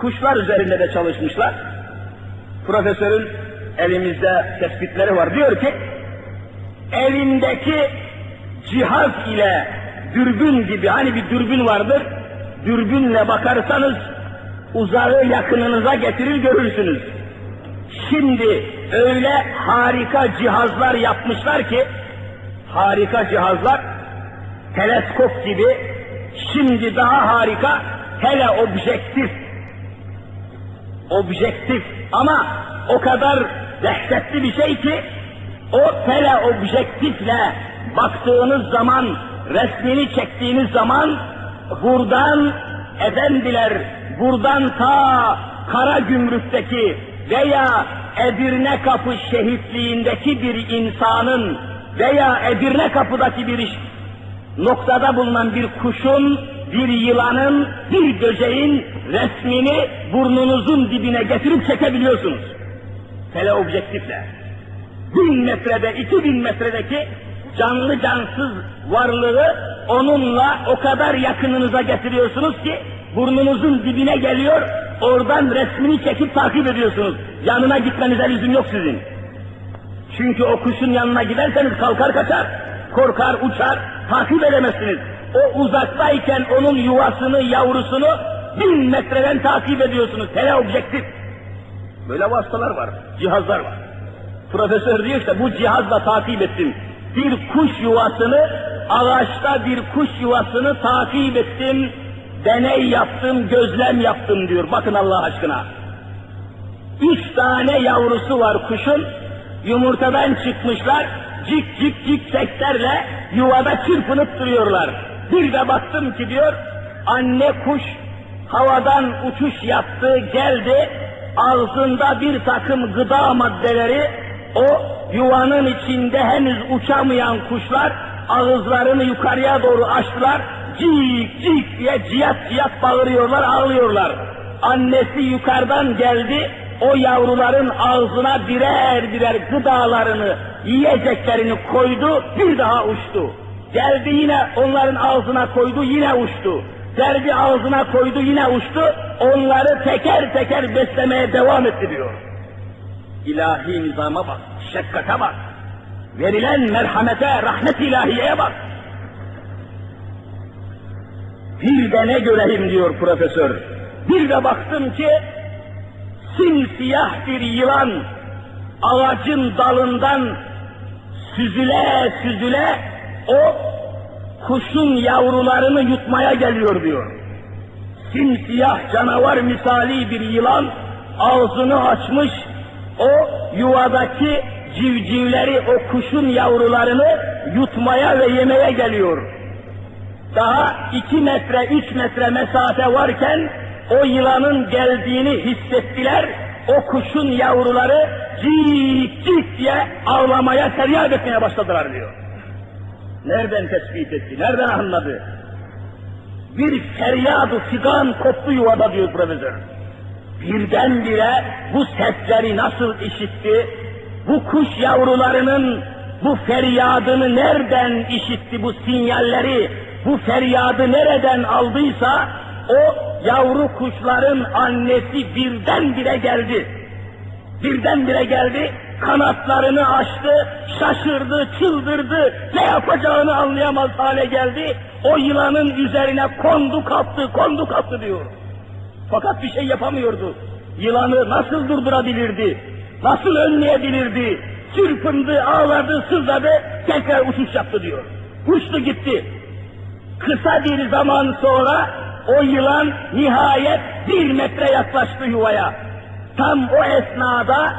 kuşlar üzerinde de çalışmışlar. Profesörün elimizde tespitleri var. Diyor ki, elindeki cihaz ile dürbün gibi, hani bir dürbün vardır, dürbünle bakarsanız uzağı yakınınıza getirir görürsünüz. Şimdi öyle harika cihazlar yapmışlar ki, harika cihazlar, teleskop gibi, şimdi daha harika teleobjektif. Objektif ama o kadar dehşetli bir şey ki, o teleobjektifle baktığınız zaman, resmini çektiğiniz zaman, buradan efendiler, buradan ta Kara Gümrük'teki veya Edirne Kapı şehitliğindeki bir insanın veya Edirne Kapı'daki bir noktada bulunan bir kuşun, bir yılanın, bir böceğin resmini burnunuzun dibine getirip çekebiliyorsunuz. Teleobjektifle. Bin metrede, iki bin metredeki canlı cansız varlığı onunla o kadar yakınınıza getiriyorsunuz ki burnunuzun dibine geliyor, oradan resmini çekip takip ediyorsunuz. Yanına gitmenize lüzum yok sizin. Çünkü o kuşun yanına giderseniz kalkar kaçar, korkar uçar, takip edemezsiniz. O uzaktayken onun yuvasını, yavrusunu bin metreden takip ediyorsunuz. Teleobjektif. Böyle vasıtalar var, cihazlar var. Profesör diyor işte bu cihazla takip ettim. Bir kuş yuvasını, ağaçta bir kuş yuvasını takip ettim. Deney yaptım, gözlem yaptım diyor. Bakın Allah aşkına. Üç tane yavrusu var kuşun. Yumurtadan çıkmışlar. Cik cik cik seslerle yuvada çırpınıp duruyorlar. Bir de baktım ki diyor, anne kuş havadan uçuş yaptı, geldi. Ağzında bir takım gıda maddeleri o yuvanın içinde henüz uçamayan kuşlar ağızlarını yukarıya doğru açtılar. Cik cik diye ciyat ciyat bağırıyorlar, ağlıyorlar. Annesi yukarıdan geldi, o yavruların ağzına birer birer gıdalarını, yiyeceklerini koydu, bir daha uçtu. Geldi yine onların ağzına koydu, yine uçtu. Derdi ağzına koydu, yine uçtu. Onları teker teker beslemeye devam etti diyor. İlahi nizama bak, şefkate bak. Verilen merhamete, rahmet ilahiyeye bak. Bir de ne göreyim diyor profesör. Bir de baktım ki simsiyah bir yılan ağacın dalından süzüle süzüle o kuşun yavrularını yutmaya geliyor diyor. Simsiyah canavar misali bir yılan ağzını açmış o yuvadaki civcivleri o kuşun yavrularını yutmaya ve yemeye geliyor. Daha iki metre, üç metre mesafe varken o yılanın geldiğini hissettiler. O kuşun yavruları cik cik diye ağlamaya, feryat etmeye başladılar diyor. Nereden tespit etti, nereden anladı? Bir feryadu figan koptu yuvada diyor profesör. Birdenbire bu sesleri nasıl işitti? Bu kuş yavrularının bu feryadını nereden işitti bu sinyalleri? Bu feryadı nereden aldıysa o yavru kuşların annesi birdenbire geldi. Birdenbire geldi, kanatlarını açtı, şaşırdı, çıldırdı, ne yapacağını anlayamaz hale geldi. O yılanın üzerine kondu kaptı, kondu kaptı diyor. Fakat bir şey yapamıyordu. Yılanı nasıl durdurabilirdi? Nasıl önleyebilirdi? Çırpındı, ağladı, sızladı, tekrar uçuş yaptı diyor. Uçtu gitti. Kısa bir zaman sonra o yılan nihayet bir metre yaklaştı yuvaya. Tam o esnada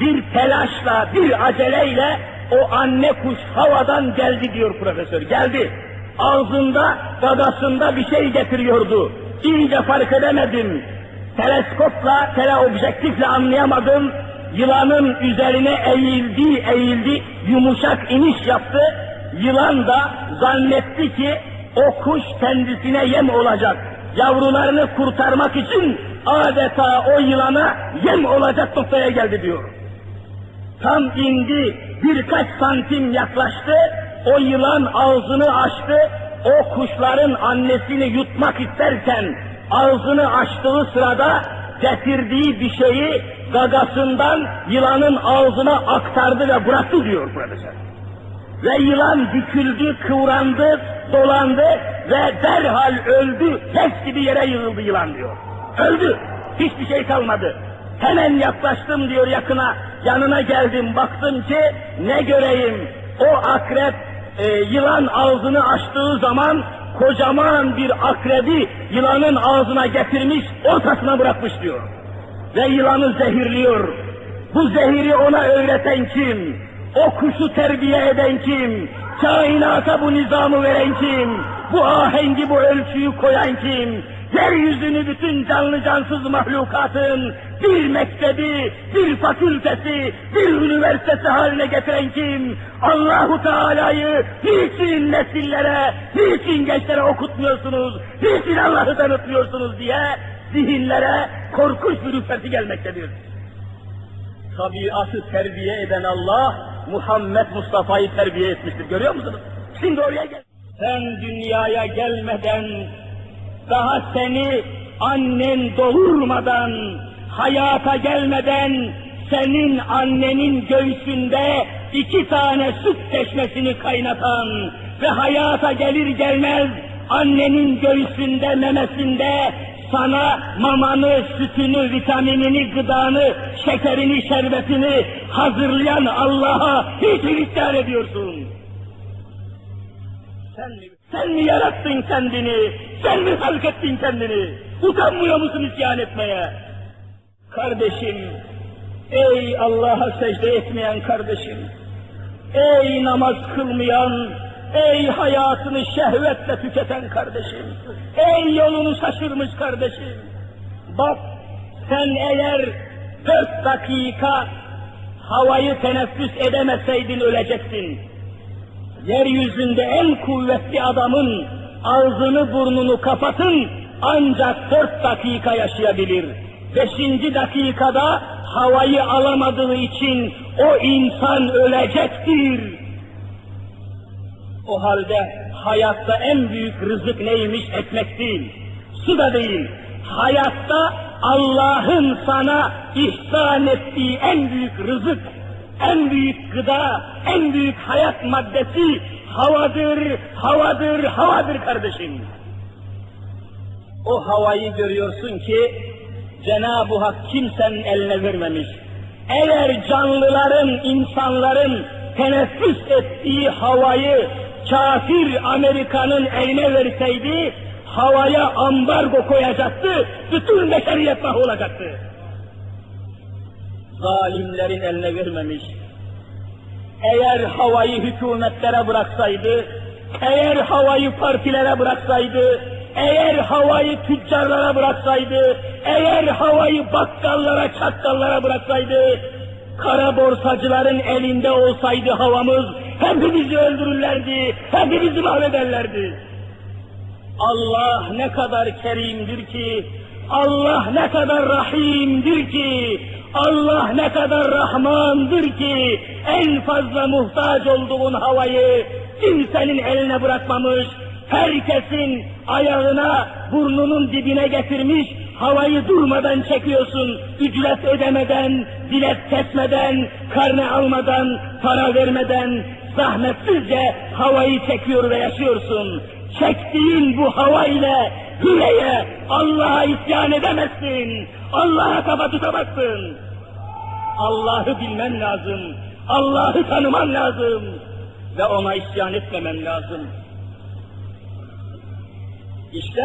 bir telaşla, bir aceleyle o anne kuş havadan geldi diyor profesör. Geldi. Ağzında, gagasında bir şey getiriyordu. İyice fark edemedim. Teleskopla, teleobjektifle anlayamadım. Yılanın üzerine eğildi, eğildi, yumuşak iniş yaptı. Yılan da zannetti ki o kuş kendisine yem olacak. Yavrularını kurtarmak için adeta o yılana yem olacak noktaya geldi diyor. Tam indi, birkaç santim yaklaştı, o yılan ağzını açtı, o kuşların annesini yutmak isterken ağzını açtığı sırada getirdiği bir şeyi gagasından yılanın ağzına aktardı ve bıraktı diyor profesör. Ve yılan büküldü, kıvrandı, dolandı ve derhal öldü. Leş gibi yere yığıldı yılan diyor. Öldü. Hiçbir şey kalmadı. Hemen yaklaştım diyor yakına. Yanına geldim baktım ki ne göreyim o akrep e, yılan ağzını açtığı zaman kocaman bir akrebi yılanın ağzına getirmiş ortasına bırakmış diyor. Ve yılanı zehirliyor. Bu zehiri ona öğreten kim? O kuşu terbiye eden kim? Kainata bu nizamı veren kim? Bu ahengi bu ölçüyü koyan kim? Yeryüzünü bütün canlı cansız mahlukatın bir mektebi, bir fakültesi, bir üniversitesi haline getiren kim? Allahu Teala'yı niçin nesillere, niçin gençlere okutmuyorsunuz, niçin Allah'ı tanıtmıyorsunuz diye zihinlere korkunç bir ürperti gelmektedir. Tabiatı terbiye eden Allah, Muhammed Mustafa'yı terbiye etmiştir. Görüyor musunuz? Şimdi oraya gel. Sen dünyaya gelmeden, daha seni annen doğurmadan, hayata gelmeden, senin annenin göğsünde iki tane süt çeşmesini kaynatan ve hayata gelir gelmez annenin göğsünde, memesinde sana mamanı, sütünü, vitaminini, gıdanı, şekerini, şerbetini hazırlayan Allah'a hiç isyan ediyorsun. Sen mi, sen mi yarattın kendini? Sen mi halk ettin kendini? Utanmıyor musun isyan etmeye? Kardeşim, ey Allah'a secde etmeyen kardeşim, ey namaz kılmayan, ey hayatını şehvetle tüketen kardeşim, ey yolunu şaşırmış kardeşim, bak sen eğer dört dakika havayı teneffüs edemeseydin ölecektin. Yeryüzünde en kuvvetli adamın ağzını burnunu kapatın ancak dört dakika yaşayabilir. Beşinci dakikada havayı alamadığı için o insan ölecektir. O halde hayatta en büyük rızık neymiş? Ekmek değil, su da değil. Hayatta Allah'ın sana ihsan ettiği en büyük rızık, en büyük gıda, en büyük hayat maddesi havadır, havadır, havadır kardeşim. O havayı görüyorsun ki Cenab-ı Hak kimsenin eline vermemiş. Eğer canlıların, insanların teneffüs ettiği havayı kafir Amerika'nın eline verseydi, havaya ambargo koyacaktı, bütün beşeriyet mahvolacaktı. Zalimlerin eline vermemiş. Eğer havayı hükümetlere bıraksaydı, eğer havayı partilere bıraksaydı, eğer havayı tüccarlara bıraksaydı, eğer havayı bakkallara, çakkallara bıraksaydı, kara borsacıların elinde olsaydı havamız, hepimizi öldürürlerdi, hepimizi mahvederlerdi. Allah ne kadar kerimdir ki, Allah ne kadar rahimdir ki, Allah ne kadar rahmandır ki, en fazla muhtaç olduğun havayı kimsenin eline bırakmamış, herkesin ayağına, burnunun dibine getirmiş, havayı durmadan çekiyorsun, ücret ödemeden, bilet kesmeden, karne almadan, para vermeden, zahmetsizce havayı çekiyor ve yaşıyorsun. Çektiğin bu hava ile hüreye Allah'a isyan edemezsin. Allah'a kafa tutamazsın. Allah'ı bilmen lazım. Allah'ı tanıman lazım. Ve ona isyan etmemen lazım. İşte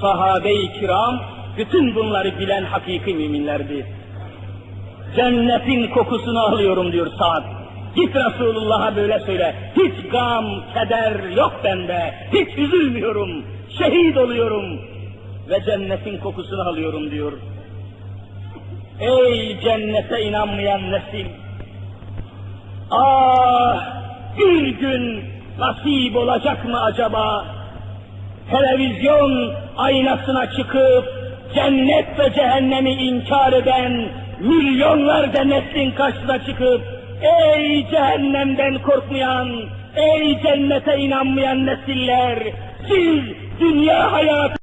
sahabe-i kiram bütün bunları bilen hakiki müminlerdi. Cennetin kokusunu alıyorum diyor Sa'd. Git Resulullah'a böyle söyle. Hiç gam, keder yok bende. Hiç üzülmüyorum. Şehit oluyorum. Ve cennetin kokusunu alıyorum diyor. Ey cennete inanmayan nesil! Ah! Bir gün nasip olacak mı acaba? Televizyon aynasına çıkıp cennet ve cehennemi inkar eden milyonlarca neslin karşısına çıkıp ey cehennemden korkmayan, ey cennete inanmayan nesiller siz dünya hayatı